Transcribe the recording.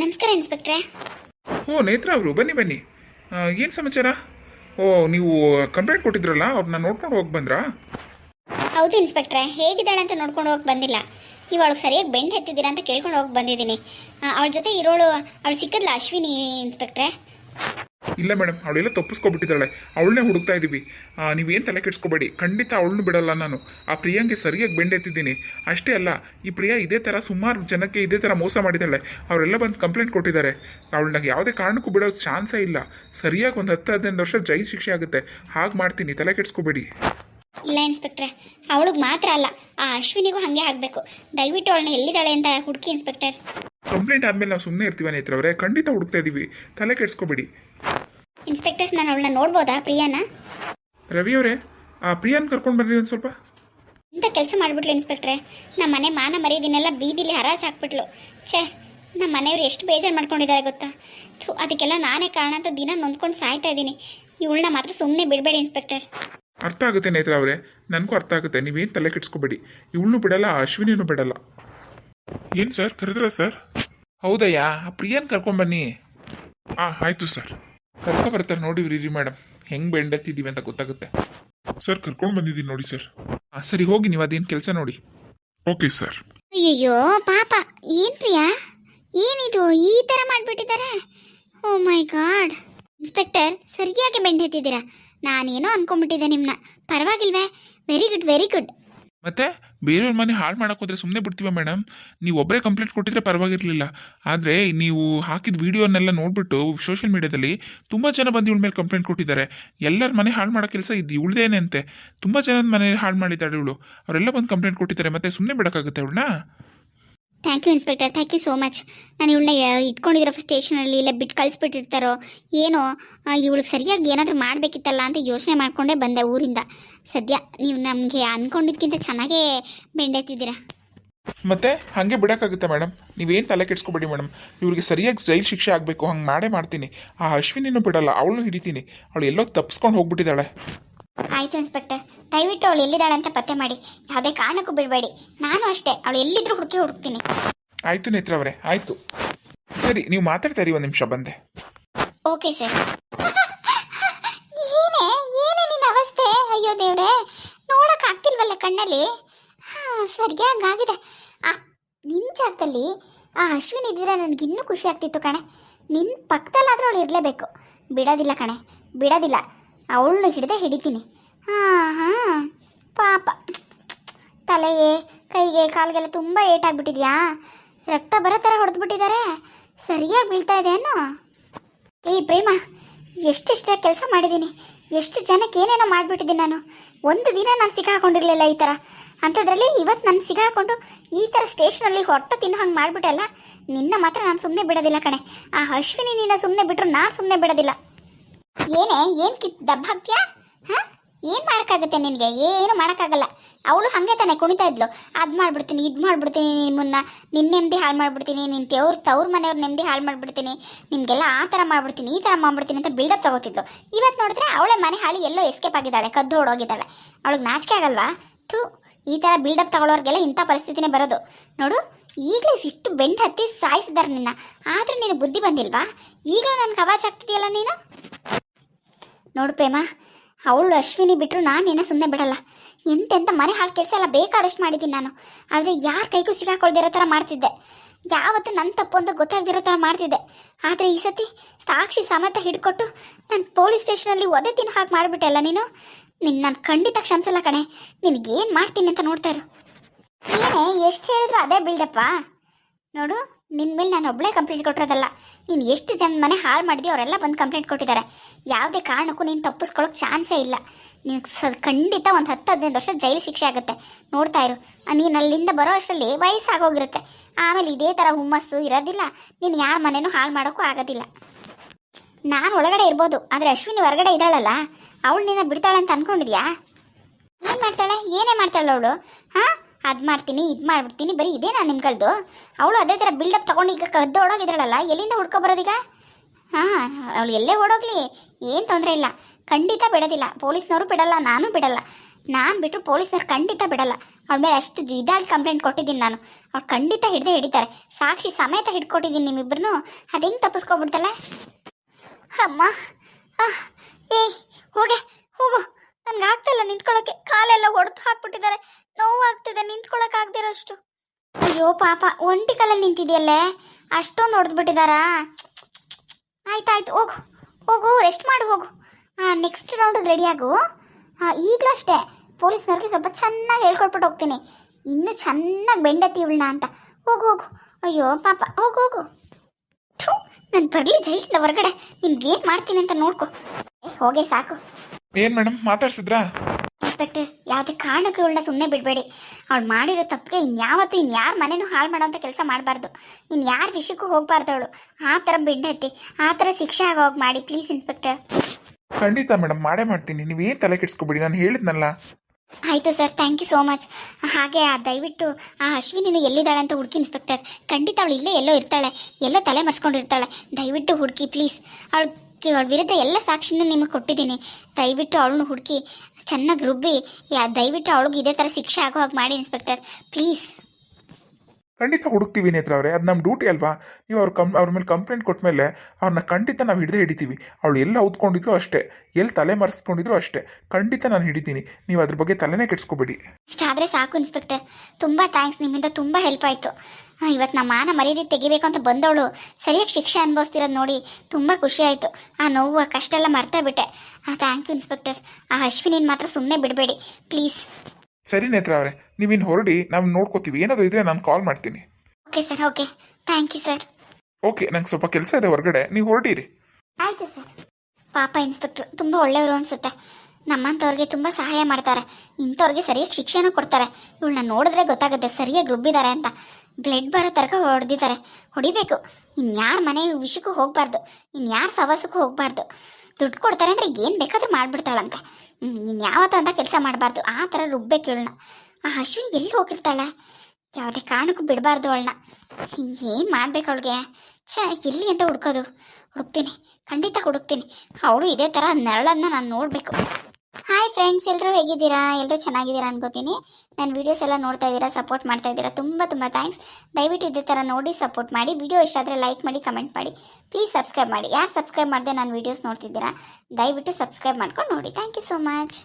ನಮಸ್ಕಾರ ಇನ್ಸ್ಪೆಕ್ಟ್ರೆ. ಓ ನೇತ್ರ ಅವರು ಬನ್ನಿ ಬನ್ನಿ. ಏನು ಸಮಾಚಾರ? ಓ ನೀವು ಕಂಪ್ಲೇಂಟ್ ಕೊಟ್ಟಿದ್ರಲ್ಲ ಅವ್ರನ್ನ ನೋಡ್ಕೊಂಡು ಹೋಗಿ ಬಂದ್ರಾ? ಹೌದು ಇನ್ಸ್ಪೆಕ್ಟ್ರೆ ಹೇಗಿದ್ದಾಳೆ ಅಂತ ನೋಡ್ಕೊಂಡು ಹೋಗಿ ಬಂದಿಲ್ಲ. ನೀವು ಅವಳಿಗೆ ಸರಿಯಾಗಿ ಬೆಂಡ್ ಎತ್ತಿದ್ದೀರಾ ಅಂತ ಕೇಳ್ಕೊಂಡು ಹೋಗಿ ಬಂದಿದ್ದೀನಿ. ಅವಳ ಜೊತೆ ಇರೋಳು ಅವಳು ಸಿಕ್ಕದ್ಲ ಅಶ್ವಿನಿ ಇನ್ಸ್ಪೆಕ್ಟ್ರೆ. ಇಲ್ಲ ಮೇಡಮ್ ಅವಳೆಲ್ಲ ತಪ್ಪಿಸ್ಕೊಬಿಟ್ಟಿದ್ದಾಳೆ. ಅವಳನ್ನೇ ಹುಡುಕ್ತಾ ಇದ್ದೀವಿ ನೀವೇನು ತಲೆ ಕೆಡಿಸ್ಕೋಬೇಡಿ. ಖಂಡಿತ ಅವಳನ್ನು ಬಿಡಲ್ಲ ನಾನು. ಆ ಪ್ರಿಯಾಂಗೆ ಸರಿಯಾಗಿ ಬೆಂಡೆತ್ತಿದ್ದೀನಿ ಅಷ್ಟೇ ಅಲ್ಲ ಈ ಪ್ರಿಯಾ ಇದೇ ಥರ ಸುಮಾರು ಜನಕ್ಕೆ ಇದೇ ಥರ ಮೋಸ ಮಾಡಿದ್ದಾಳೆ. ಅವರೆಲ್ಲ ಬಂದು ಕಂಪ್ಲೇಂಟ್ ಕೊಟ್ಟಿದ್ದಾರೆ. ಅವಳನ್ನ ಯಾವುದೇ ಕಾರಣಕ್ಕೂ ಬಿಡೋ ಚಾನ್ಸೇ ಇಲ್ಲ. ಸರಿಯಾಗಿ ಒಂದು ಹತ್ತು ಹದಿನೈದು ವರ್ಷ ಜೈ ಶಿಕ್ಷೆ ಆಗುತ್ತೆ. ಹಾಗೆ ಮಾಡ್ತೀನಿ. ತಲೆ ಕೆಡಿಸ್ಕೋಬೇಡಿ. ಇಲ್ಲ ಇನ್ಸ್ಪೆಕ್ಟ್ರೆ ಅವಳಿಗೆ ಮಾತ್ರ ಅಲ್ಲ ಆ ಅಶ್ವಿನಿಗೂ ಹಾಗೆ ಆಗಬೇಕು. ದಯವಿಟ್ಟು ಅವಳನ್ನ ಎಲ್ಲಿದ್ದಾಳೆ ಅಂತ ಹುಡುಕಿ ಇನ್ಸ್ಪೆಕ್ಟರ್ ಕಂಪ್ಲೇಂಟ್ ಆದಮೇಲೆ ನಾವು ಸುಮ್ಮನೆ ಇರ್ತೀವಿ ನೇತ್ರ ಅವರೇ ಖಂಡಿತ ಹುಡುಕ್ತಾ ಇದ್ದೀವಿ ತಲೆ ಕೆಡಿಸ್ಕೋಬೇಡಿ. ಇನ್ಸ್ಪೆಕ್ಟರ್ ನಾನು ಅವಳನ್ನ ನೋಡ್ಬೋದಾ ಪ್ರಿಯಾನ? ರವಿ ಅವರೇ ಆ ಪ್ರಿಯಾನ್ ಕರ್ಕೊಂಡು ಬರ್ರಿ ಒಂದು ಸ್ವಲ್ಪ. ಇಂಥ ಕೆಲಸ ಮಾಡಿಬಿಟ್ಲು ಇನ್ಸ್ಪೆಕ್ಟ್ರೆ? ನಮ್ಮ ಮನೆ ಮಾನ ಮರ್ಯಾದಿನೆಲ್ಲ ಬೀದಿಲಿ ಹರಾಜ್ ಹಾಕ್ಬಿಟ್ಲು. ಛೇ ನಮ್ಮ ಮನೆಯವ್ರು ಎಷ್ಟು ಬೇಜಾರು ಮಾಡ್ಕೊಂಡಿದ್ದಾರೆ ಗೊತ್ತಾ? ಥು ಅದಕ್ಕೆಲ್ಲ ನಾನೇ ಕಾರಣ ಅಂತ ದಿನ ನೊಂದ್ಕೊಂಡು ಸಾಯ್ತಾ ಇದ್ದೀನಿ. ಇವಳನ್ನ ಮಾತ್ರ ಸುಮ್ಮನೆ ಬಿಡಬೇಡಿ ಇನ್ಸ್ಪೆಕ್ಟರ್. ಅರ್ಥ ಆಗುತ್ತೆ ನೇತ್ರ ಅವರೇ ನನಗೂ ಅರ್ಥ ಆಗುತ್ತೆ ನೀವೇನು ತಲೆ ಕೆಡಿಸ್ಕೋಬೇಡಿ. ಇವಳನ್ನು ಬಿಡಲ್ಲ ಅಶ್ವಿನಿನೂ ಬಿಡಲ್ಲ. ಏನು ಸರ್ ಕರೆದ್ರ ಸರ್? ಹೌದಯ್ಯ ಆ ಪ್ರಿಯಾನ್ ಕರ್ಕೊಂಬನ್ನಿ ಹಾಂ ಆಯಿತು ಸರ್. ಕರ್ಕೊ ಬರ್ತಾರೆ ನೋಡಿ ರೀ ಮೇಡಮ್. ಹೆಂಗೆ ಬೆಂಡೆತ್ತಿದ್ದೀವಿ ಅಂತ ಗೊತ್ತಾಗುತ್ತೆ. ಸರ್, ಕರ್ಕೊಂಡು ಬಂದಿದ್ದೀನಿ ನೋಡಿ ಸರ್. ಹಾಂ ಸರಿ, ಹೋಗಿ ನೀವು ಅದೇನು ಕೆಲಸ ನೋಡಿ. Okay sir. ಅಯ್ಯಯ್ಯೋ, ಪಾಪ. ಏನ್ ಪ್ರಿಯಾ? ಏನಿದು? ಈ ತರ ಮಾಡ್ಬಿಟ್ಟಿದ್ದಾರೆ? ಓ ಮೈ ಗಾಡ್. ಇನ್ಸ್ಪೆಕ್ಟರ್, ಸರಿಯಾಗಿ ಬೆಂಡೆತ್ತಿದ್ದೀರಾ ನಾನೇನೋ ಅನ್ಕೊಂಡ್ಬಿಟ್ಟಿದ್ದೆ ನಿಮ್ಮನ್ನ ಪರವಾಗಿಲ್ವೇ? Very good very good. ಮತ್ತೆ ಬೇರೆಯವ್ರ ಮನೆ ಹಾಳು ಮಾಡಕ್ಕೆ ಹೋದ್ರೆ ಸುಮ್ಮನೆ ಬಿಡ್ತೀವ ಮೇಡಮ್? ನೀವು ಒಬ್ಬರೇ ಕಂಪ್ಲೇಂಟ್ ಕೊಟ್ಟಿದ್ರೆ ಪರವಾಗಿರಲಿಲ್ಲ. ಆದರೆ ನೀವು ಹಾಕಿದ ವಿಡಿಯೋನೆಲ್ಲ ನೋಡ್ಬಿಟ್ಟು ಸೋಷಿಯಲ್ ಮೀಡಿಯಾದಲ್ಲಿ ತುಂಬ ಜನ ಬಂದು ಇವಳ ಮೇಲೆ ಕಂಪ್ಲೇಂಟ್ ಕೊಟ್ಟಿದ್ದಾರೆ. ಎಲ್ಲರ ಮನೆ ಹಾಳು ಮಾಡೋ ಕೆಲಸ ಇದ್ದು ಇವಳದೇನೆ ಅಂತೆ ತುಂಬ ಜನದ ಮನೆ ಹಾಳು ಮಾಡಿದ್ದಾಳೆ ಇವಳು. ಅವರೆಲ್ಲ ಬಂದು ಕಂಪ್ಲೇಂಟ್ ಕೊಟ್ಟಿದ್ದಾರೆ, ಮತ್ತೆ ಸುಮ್ಮನೆ ಬಿಡೋಕ್ಕಾಗುತ್ತೆ ಇವಳನ್ನ? Thank you inspector thank you so much ನಾನು ಇವಳನ್ನ ಇಟ್ಕೊಂಡಿರೋ ಸ್ಟೇಷನಲ್ಲಿ ಇಲ್ಲ ಬಿಟ್ಟು ಕಳಿಸ್ಬಿಟ್ಟಿರ್ತಾರೋ, ಏನೋ ಇವಳಿಗೆ ಸರಿಯಾಗಿ ಏನಾದರೂ ಮಾಡಬೇಕಿತ್ತಲ್ಲ ಅಂತ ಯೋಚನೆ ಮಾಡಿಕೊಂಡೇ ಬಂದೆ ಊರಿಂದ. ಸದ್ಯ ನೀವು ನಮಗೆ ಅಂದ್ಕೊಂಡಿದ್ದಕ್ಕಿಂತ ಚೆನ್ನಾಗೇ ಬೆಂಡೆತ್ತಿದ್ದೀರಾ. ಮತ್ತೆ, ಹಾಗೆ ಬಿಡೋಕ್ಕಾಗುತ್ತೆ ಮೇಡಮ್ ನೀವೇನು ತಲೆ ಕೆಡಿಸ್ಕೊಬೇಡಿ ಮೇಡಮ್ ಇವ್ರಿಗೆ ಸರಿಯಾಗಿ ಜೈಲ್ ಶಿಕ್ಷೆ ಆಗಬೇಕು, ಹಂಗೆ ಮಾಡೇ ಮಾಡ್ತೀನಿ. ಆ ಅಶ್ವಿನಿನೂ ಬಿಡಲ್ಲ, ಅವಳನ್ನು ಹಿಡಿತೀನಿ. ಅವಳು ಎಲ್ಲೋ ತಪ್ಪಿಸ್ಕೊಂಡು ಹೋಗ್ಬಿಟ್ಟಿದ್ದಾಳೆ. ಆಯ್ತು ಇನ್ಸ್ಪೆಕ್ಟರ್. ದಯವಿಟ್ಟು ಅವಳು ಎಲ್ಲಿದ್ದಾಳೆ ಅಂತ ಪತ್ತೆ ಮಾಡಿ. ಯಾವುದೇ ಕಾರಣಕ್ಕೂ ಬಿಡಬೇಡಿ. ನಾನು ಅಷ್ಟೇ. ಅವಳು ಎಲ್ಲಿದ್ರೂ ಹುಡುಕಿ ಹುಡುಕ್ತೀನಿ. ಆಯ್ತು ನೇತ್ರ ಅವರೇ ಆಯ್ತು. ಸರಿ ನೀವು ಮಾತಾಡ್ತಾ ಇರಿ ಒಂದು ನಿಮಿಷ ಬಂದೆ. Okay sir. ಏನೇ ಏನೇ ನಿನ್ನ ಅವಸ್ಥೆ? ಅಯ್ಯೋ ದೇವ್ರೆ ನೋಡಕ್ ಆಗ್ತಿಲ್ವಲ್ಲ ಕಣ್ಣಲ್ಲಿ? ಹಾ ಸರಿಯಾಗಾಗಿದೆ ಆ ನಿನ್ನ ಜಾಗದಲ್ಲಿ ಆ ಅಶ್ವಿನ್ ಇದ್ದಿದ್ರೆ ನನಗೆ ಇನ್ನೂ ಖುಷಿ ಆಗ್ತಿತ್ತು ಕಣೆ. ನಿನ್ನ ಪಕ್ಕದಲ್ಲಾದರೂ ಅವಳು ಇರಲೇಬೇಕು. ಬಿಡೋದಿಲ್ಲ ಕಣೆ ಬಿಡೋದಿಲ್ಲ. ಅವಳನ್ನ ಹಿಡ್ದೆ ಹಿಡಿತೀನಿ. ಹಾಂ ಹಾಂ. ಪಾಪ. ತಲೆಗೆ, ಕೈಗೆ, ಕಾಲಿಗೆಲ್ಲ ತುಂಬ ಏಟಾಗ್ಬಿಟ್ಟಿದ್ಯಾ? ರಕ್ತ ಬರೋ ಥರ ಹೊಡೆದ್ಬಿಟ್ಟಿದ್ದಾರೆ ಸರಿಯಾಗಿ ಬೀಳ್ತಾ ಇದೆ ಏನೋ ಏಯ್ ಪ್ರೇಮ ಎಷ್ಟೆಷ್ಟು ಕೆಲಸ ಮಾಡಿದ್ದೀನಿ. ಎಷ್ಟು ಜನಕ್ಕೆ ಏನೇನೋ ಮಾಡಿಬಿಟ್ಟಿದ್ದೀನಿ ನಾನು. ಒಂದು ದಿನ ನಾನು ಸಿಗಾಕೊಂಡಿರಲಿಲ್ಲ ಈ ಥರ ಅಂಥದ್ರಲ್ಲಿ ಇವತ್ತು ನಾನು ಸಿಗಾಕೊಂಡು ಈ ಥರ ಸ್ಟೇಷನಲ್ಲಿ ಹೊಟ್ಟೆ ತಿನ್ನೋ ಹಂಗೆ ಮಾಡಿಬಿಟ್ಟಲ್ಲ ನಿನ್ನ ಮಾತ್ರ ನಾನು ಸುಮ್ಮನೆ ಬಿಡೋದಿಲ್ಲ ಕಣೆ. ಆ ಅಶ್ವಿನಿ ನಿನ್ನ ಸುಮ್ಮನೆ ಬಿಟ್ಟರು ನಾನು ಸುಮ್ಮನೆ ಬಿಡೋದಿಲ್ಲ. ಏನೇ, ಏನು ಕಿತ್, ದಬ್ಬ ಹಾಕ್ತೀಯಾ ಹಾಂ? ಏನು ಮಾಡೋಕ್ಕಾಗುತ್ತೆ ನಿನಗೆ? ಏನು ಮಾಡೋಕ್ಕಾಗಲ್ಲ. ಅವಳು ಹಾಗೆ ತಾನೆ ಕುಣಿತಾ ಇದ್ಲು. ಅದು ಮಾಡ್ಬಿಡ್ತೀನಿ, ಇದು ಮಾಡ್ಬಿಡ್ತೀನಿ ನಿಮ್ಮನ್ನ. ನಿನ್ನ ನೆಮ್ಮದಿ ಹಾಳು ಮಾಡ್ಬಿಡ್ತೀನಿ, ನಿನ್ ತವ್ರ ತವ್ರ ಮನೆಯವ್ರ ನೆಮ್ಮದಿ ಹಾಳು ಮಾಡ್ಬಿಡ್ತೀನಿ. ನಿಮಗೆಲ್ಲ ಆ ಥರ ಮಾಡ್ಬಿಡ್ತೀನಿ, ಈ ಥರ ಮಾಡ್ಬಿಡ್ತೀನಿ ಅಂತ ಬಿಲ್ಡಪ್ ತಗೋತಿದ್ಲು. ಇವತ್ತು ನೋಡಿದ್ರೆ ಅವಳೆ ಮನೆ ಹಾಳಿ ಎಲ್ಲೋ ಎಸ್ಕೇಪ್ ಆಗಿದ್ದಾಳೆ, ಕದ್ದು ಓಡೋಗಿದ್ದಾಳೆ. ಅವಳಿಗೆ ನಾಚಿಕೆ ಆಗಲ್ವಾ? ಥೂ, ಈ ಥರ ಬಿಲ್ಡಪ್ ತಗೊಳ್ಳೋರಿಗೆಲ್ಲ ಇಂಥ ಪರಿಸ್ಥಿತಿನೇ ಬರೋದು. ನೋಡು, ಈಗಲೇ ಇಷ್ಟು ಬೆಂಡ್ ಹತ್ತಿ ಸಾಯಿಸಿದಾರೆ ನಿನ್ನ. ಆದರೂ ನೀನು ಬುದ್ಧಿ ಬಂದಿಲ್ವಾ? ಈಗಲೂ ನನ್ಗೆ ಕವಾಚ್ ಆಗ್ತಿದೆಯಲ್ಲ ನೀನು? ನೋಡು ಪ್ರೇಮ, ಅವಳು ಅಶ್ವಿನಿ ಬಿಟ್ಟರು ನಾನು ನಿನ್ನ ಸುಮ್ಮನೆ ಬಿಡಲ್ಲ. ಎಂತೆಂಥ ಮನೆ ಹಾಳು ಕೆಲಸ ಎಲ್ಲ ಬೇಕಾದಷ್ಟು ಮಾಡಿದ್ದೀನಿ ನಾನು. ಆದರೆ ಯಾರ ಕೈಗೂ ಸಿಗಾಕೊಳ್ದಿರೋ ಥರ ಮಾಡ್ತಿದ್ದೆ. ಯಾವತ್ತು ನನ್ನ ತಪ್ಪು ಅಂತ ಗೊತ್ತಾಗ್ದಿರೋ ಥರ ಮಾಡ್ತಿದ್ದೆ. ಆದರೆ ಈ ಸತಿ ಸಾಕ್ಷಿ ಸಮೇತ ಹಿಡ್ಕೊಟ್ಟು ನಾನು ಪೊಲೀಸ್ ಸ್ಟೇಷನಲ್ಲಿ ಒದೆ ತಿನ್ನೋ ಹಾಗೆ ಮಾಡಿಬಿಟ್ಟೆಲ್ಲ ನೀನು? ನಿನ್ನ ನಾನು ಖಂಡಿತ ಕ್ಷಮಿಸಲ್ಲ ಕಣೆ. ನಿನಗೇನು ಮಾಡ್ತೀನಿ ಅಂತ ನೋಡ್ತಾ ಇರು. ಏನೇ, ಎಷ್ಟು ಹೇಳಿದ್ರು ಅದೇ ಬಿಲ್ಡಪ್ಪ ನೋಡು ನಿನ್ನ ಮೇಲೆ ನಾನು ಒಬ್ಬಳೇ ಕಂಪ್ಲೇಂಟ್ ಕೊಟ್ಟಿರೋದಲ್ಲ. ನೀನು ಎಷ್ಟು ಜನ ಮನೆ ಹಾಳು ಮಾಡಿದ್ಯೋ ಅವರೆಲ್ಲ ಬಂದು ಕಂಪ್ಲೇಂಟ್ ಕೊಟ್ಟಿದ್ದಾರೆ. ಯಾವುದೇ ಕಾರಣಕ್ಕೂ ನೀನು ತಪ್ಪಿಸ್ಕೊಳ್ಳೋಕೆ ಚಾನ್ಸೇ ಇಲ್ಲ. ನೀನು ಸ, ಖಂಡಿತ ಒಂದು ಹತ್ತು ಹದಿನೈದು ವರ್ಷ ಜೈಲು ಶಿಕ್ಷೆ ಆಗುತ್ತೆ. ನೋಡ್ತಾ ಇರು. ನೀನು ಅಲ್ಲಿಂದ ಬರೋ ಅಷ್ಟರಲ್ಲಿ ವಯಸ್ಸಾಗೋಗಿರುತ್ತೆ. ಆಮೇಲೆ ಇದೇ ಥರ ಹುಮ್ಮಸ್ಸು ಇರೋದಿಲ್ಲ. ನೀನು ಯಾರ ಮನೇನೂ ಹಾಳು ಮಾಡೋಕ್ಕೂ ಆಗೋದಿಲ್ಲ. ನಾನು ಒಳಗಡೆ ಇರ್ಬೋದು, ಆದರೆ ಅಶ್ವಿನಿ ಹೊರಗಡೆ ಇದ್ದಾಳಲ್ಲ. ಅವಳು ನಿನ್ನ ಬಿಡ್ತಾಳೆ ಅಂತ ಅನ್ಕೊಂಡಿದ್ಯಾ? ಏನು ಮಾಡ್ತಾಳೆ? ಏನೇ ಮಾಡ್ತಾಳೆ ಅವಳು? ಹಾಂ? ಅದು ಮಾಡ್ತೀನಿ, ಇದು ಮಾಡ್ಬಿಡ್ತೀನಿ. ಬರೀ ಇದೇ ನಾನು ನಿಮ್ಗಳ್ದು. ಅವಳು ಅದೇ ಥರ ಬಿಲ್ಡಪ್ ತೊಗೊಂಡು ಈಗ ಕದ್ದು ಓಡೋಗಿದ್ರಳಲ್ಲ ಎಲ್ಲಿಂದ ಹುಡ್ಕೊ ಬರೋದೀಗ? ಹಾಂ, ಅವಳು ಎಲ್ಲೇ ಓಡೋಗ್ಲಿ? ಏನು ತೊಂದರೆ ಇಲ್ಲ. ಖಂಡಿತ ಬಿಡೋದಿಲ್ಲ. ಪೊಲೀಸ್ನವರು ಬಿಡಲ್ಲ, ನಾನು ಬಿಡಲ್ಲ. ನಾನು ಬಿಟ್ಟರು ಪೊಲೀಸ್ನವ್ರು ಖಂಡಿತ ಬಿಡಲ್ಲ. ಅವಳ ಮೇಲೆ ಅಷ್ಟು ಇದಾಗಿ ಕಂಪ್ಲೇಂಟ್ ಕೊಟ್ಟಿದ್ದೀನಿ ನಾನು. ಅವ್ಳು ಖಂಡಿತ ಹಿಡ್ದೇ ಹಿಡಿತಾರೆ. ಸಾಕ್ಷಿ ಸಮೇತ ಹಿಡ್ಕೊಟ್ಟಿದ್ದೀನಿ ನಿಮ್ಮಿಬ್ಬರನ್ನು ಅದು ಹೆಂಗೆ ತಪ್ಪಿಸ್ಕೊಬಿಡ್ತಲ್ಲ? ಅಮ್ಮ. ಏಯ್, ಹೋಗೆ, ಹೋಗು. ಆಗ್ತಿಲ್ಲ ನಿಂತ್ಕೊಳ್ಳೋಕೆ ಕಾಲೆಲ್ಲ ಹೊಡೆದು ಹಾಕ್ಬಿಟ್ಟಿದ್ದಾರೆ. ನೋವಾಗ್ತಿದೆ ನಿಂತ್ಕೊಳ್ಳೋಕೆ ಆಗದಿರೋಷ್ಟು. ಅಯ್ಯೋ, ಪಾಪ. ಒಂಟಿ ಕಾಲಲ್ಲಿ ನಿಂತಿದೆಯಲ್ಲೇ? ಅಷ್ಟೊಂದು ಹೊಡೆದ್ಬಿಟ್ಟಿದಾರಾ ಆಯ್ತಾಯ್ತು, ಹೋಗು. ಹೋಗು ರೆಸ್ಟ್ ಮಾಡು, ಹೋಗು. ನೆಕ್ಸ್ಟ್ ರೌಂಡ್ ರೆಡಿಯಾಗು ಈಗಲೂ ಅಷ್ಟೇ. ಪೊಲೀಸ್ನವ್ರಿಗೆ ಸ್ವಲ್ಪ ಚೆನ್ನಾಗಿ ಹೇಳ್ಕೊಟ್ಬಿಟ್ಟು ಹೋಗ್ತೀನಿ. ಇನ್ನೂ ಚೆನ್ನಾಗಿ ಬೆಂಡತಿ ಇವಳನ್ನ ಅಂತ. ಹೋಗು ಹೋಗು. ಅಯ್ಯೋ, ಪಾಪ. ಹೋಗು ಹೋಗು. ನಾನು ಬರಲಿ ಜೈಲಿಂದ ಹೊರಗಡೆ. ನಿನ್ಗೇನು ಮಾಡ್ತೀನಿ ಅಂತ ನೋಡ್ಕೊ. ಹೋಗೆ ಸಾಕು. ಏನು ಮೇಡಮ್ ಮಾತಾಡ್ಸಿದ್ರಾ? ಇನ್ಸ್ಪೆಕ್ಟರ್ ಯಾವುದೇ ಕಾರಣಕ್ಕೂ ಇವಳನ್ನ ಸುಮ್ಮನೆ ಬಿಡಬೇಡಿ. ಅವಳು ಮಾಡಿರೋ ತಪ್ಪಿಗೆ ಇನ್ಯಾವತ್ತೂ ಇನ್ಯಾರ ಮನೇನೂ ಹಾಳು ಮಾಡೋಂಥ ಕೆಲಸ ಮಾಡಬಾರ್ದು. ಇನ್ಯಾರ ವಿಷಯಕ್ಕೂ ಹೋಗಬಾರ್ದು ಅವಳು ಆ ಥರ ಬಿಂಡೈತಿ ಆ ಥರ ಶಿಕ್ಷೆ ಆಗೋಗಿ ಮಾಡಿ ಪ್ಲೀಸ್ ಇನ್ಸ್ಪೆಕ್ಟರ್. ಖಂಡಿತ ಮೇಡಮ್ ಮಾಡೇ ಮಾಡ್ತೀನಿ. ನೀವೇನು ತಲೆ ಕೆಡಿಸ್ಕೊಬಿಡಿ ನಾನು ಹೇಳಿದ್ನಲ್ಲ. ಆಯಿತು sir thank you so much. ಹಾಗೆ ಆ ದಯವಿಟ್ಟು ಆ ಅಶ್ವಿನಿ ಎಲ್ಲಿದ್ದಾಳೆ ಅಂತ ಹುಡುಕಿ ಇನ್ಸ್ಪೆಕ್ಟರ್. ಖಂಡಿತ ಅವಳು ಇಲ್ಲೇ ಎಲ್ಲೋ ಇರ್ತಾಳೆ ಎಲ್ಲೋ ತಲೆ ಮರೆಸ್ಕೊಂಡಿರ್ತಾಳೆ. ದಯವಿಟ್ಟು ಹುಡುಕಿ ಪ್ಲೀಸ್. ಅವಳು ಅವಳ ವಿರುದ್ಧ ಎಲ್ಲ ಸಾಕ್ಷಿನ ನಿಮಗೆ ಕೊಟ್ಟಿದ್ದೀನಿ. ದಯವಿಟ್ಟು ಅವಳನ್ನು ಹುಡುಕಿ ಚೆನ್ನಾಗಿ ರುಬ್ಬಿ ಯಾ ದಯವಿಟ್ಟು ಅವಳಿಗೆ ಇದೇ ಥರ ಶಿಕ್ಷೆ ಆಗೋ ಹಾಗೆ ಮಾಡಿ ಇನ್ಸ್ಪೆಕ್ಟರ್ ಪ್ಲೀಸ್ ಖಂಡಿತ ಹುಡುಕ್ತೀವಿ ನೇತ್ರ ಅವರೇ. ಅದು ನಮ್ಮ ಡ್ಯೂಟಿ ಅಲ್ವಾ? ನೀವು ಅವ್ರ ಕಂ ಅವ್ರ ಮೇಲೆ ಕಂಪ್ಲೇಂಟ್ ಕೊಟ್ಟ ಮೇಲೆ ಅವ್ರನ್ನ ಖಂಡಿತ ನಾವು ಹಿಡಿದೇ ಹಿಡಿತೀವಿ. ಅವಳು ಎಲ್ಲ ಹೊತ್ಕೊಂಡಿದ್ರು ಅಷ್ಟೇ. ಎಲ್ಲಿ ತಲೆ ಮರೆಸ್ಕೊಂಡಿದ್ರು ಅಷ್ಟೇ. ಖಂಡಿತ ನಾನು ಹಿಡಿತೀನಿ. ನೀವು ಅದ್ರ ಬಗ್ಗೆ ತಲೆನೇ ಕೆಡಿಸ್ಕೋಬೇಡಿ. ಇಷ್ಟಾದರೆ ಸಾಕು ಇನ್ಸ್ಪೆಕ್ಟರ್ ತುಂಬ ಥ್ಯಾಂಕ್ಸ್ ನಿಮ್ಮಿಂದ ತುಂಬ ಹೆಲ್ಪ್ ಆಯಿತು. ಇವತ್ತು ನಮ್ಮ ಮಾನ ಮರ್ಯಾದೆ ತೆಗಿಬೇಕು ಅಂತ ಬಂದವಳು. ಸರಿಯಾಗಿ ಶಿಕ್ಷೆ ಅನುಭವಿಸ್ತಿರೋದು ನೋಡಿ ತುಂಬ ಖುಷಿ ಆಯಿತು. ಆ ನೋವು ಆ ಕಷ್ಟ ಎಲ್ಲ ಮರ್ತಾ ಬಿಟ್ಟೆ. ಥ್ಯಾಂಕ್ ಯು ಇನ್ಸ್ಪೆಕ್ಟರ್ ಆ ಅಶ್ವಿನಿನ ಮಾತ್ರ ಸುಮ್ಮನೆ ಬಿಡಬೇಡಿ. ಪ್ಲೀಸ್ ಸರಿ ನೇತ್ರ ಅವರೇ ನೀವಿನ್ ಹೊರಡಿ ನಾವು ನೋಡ್ಕೋತೀವಿ. ಏನಾದರೂ ಇದ್ರೆ ನಾನು ಕಾಲ್ ಮಾಡ್ತೀನಿ. Okay sir okay thank you sir okay ನಂಗೆ ಸ್ವಲ್ಪ ಕೆಲಸ ಇದೆ ಹೊರಗಡೆ. ನೀವು ಹೊರಡಿರಿ. ಆಯಿತು ಸರ್ ಪಾಪ ಇನ್ಸ್ಪೆಕ್ಟರ್ ತುಂಬ ಒಳ್ಳೆಯವರು ಅನಿಸುತ್ತೆ. ನಮ್ಮಂಥವ್ರಿಗೆ ತುಂಬ ಸಹಾಯ ಮಾಡ್ತಾರೆ. ಇಂಥವ್ರಿಗೆ ಸರಿಯಾಗಿ ಶಿಕ್ಷೆನೂ ಕೊಡ್ತಾರೆ. ಇವಳನ್ನ ನೋಡಿದ್ರೆ ಗೊತ್ತಾಗುತ್ತೆ ಸರಿಯಾಗಿ ರುಬ್ಬಿದ್ದಾರೆ ಅಂತ. ಬ್ಲಡ್ ಬರೋ ತರಕ ಹೊಡೆದಿದ್ದಾರೆ. ಹೊಡಿಬೇಕು. ಇನ್ಯಾರ ಮನೆ ವಿಷಕ್ಕೂ ಹೋಗಬಾರ್ದು. ಇನ್ಯಾರ ಸವಾಸಕ್ಕೂ ಹೋಗಬಾರ್ದು. ದುಡ್ಡು ಕೊಡ್ತಾರೆ ಅಂದರೆ ಏನು ಬೇಕಾದ್ರೂ ಮಾಡಿಬಿಡ್ತಾಳಂತೆ. ಹ್ಞೂ ಯಾವತ್ತೂ ಅಂತ ಕೆಲಸ ಮಾಡಬಾರ್ದು. ಆ ಥರ ರುಬ್ಬೇಕು ಇವಳನ್ನ. ಆ ಅಶ್ವಿನಿ ಎಲ್ಲಿ ಹೋಗಿರ್ತಾಳೆ? ಯಾವುದೇ ಕಾರಣಕ್ಕೂ ಬಿಡಬಾರ್ದು ಅವಳನ್ನ. ಏನು ಮಾಡ್ಬೇಕು ಅವಳಿಗೆ? ಛ, ಎಲ್ಲಿ ಅಂತ ಹುಡ್ಕೋದು? ಹುಡುಕ್ತೀನಿ. ಖಂಡಿತ ಹುಡುಕ್ತೀನಿ. ಅವಳು ಇದೇ ಥರ ನೆರಳನ್ನ ನಾನು ನೋಡಬೇಕು. ಹಾಯ್ ಫ್ರೆಂಡ್ಸ್ ಎಲ್ಲರೂ ಹೇಗಿದ್ದೀರಾ? ಎಲ್ಲರೂ ಚೆನ್ನಾಗಿದ್ದೀರಾ ಅನ್ಕೋತೀನಿ. ನನ್ನ ವೀಡಿಯೋಸ್ ಎಲ್ಲ ನೋಡ್ತಾ ಇದ್ದೀರಾ ಸಪೋರ್ಟ್ ಮಾಡ್ತಾ ಇದ್ದೀರಾ, ತುಂಬ ತುಂಬ ಥ್ಯಾಂಕ್ಸ್ ದಯವಿಟ್ಟು ಇದೇ ಥರ ನೋಡಿ ಸಪೋರ್ಟ್ ಮಾಡಿ. ವಿಡಿಯೋ ಇಷ್ಟ ಆದರೆ ಲೈಕ್ ಮಾಡಿ ಕಮೆಂಟ್ ಮಾಡಿ. ಪ್ಲೀಸ್ ಸಬ್ಸ್ಕ್ರೈಬ್ ಮಾಡಿ. ಯಾರು ಸಬ್ಸ್ಕ್ರೈಬ್ ಮಾಡದೆ ನಾನು ವೀಡಿಯೋಸ್ ನೋಡ್ತಿದ್ದೀರಾ? ದಯವಿಟ್ಟು ಸಬ್ಸ್ಕ್ರೈಬ್ ಮಾಡ್ಕೊಂಡು ನೋಡಿ. Thank you so much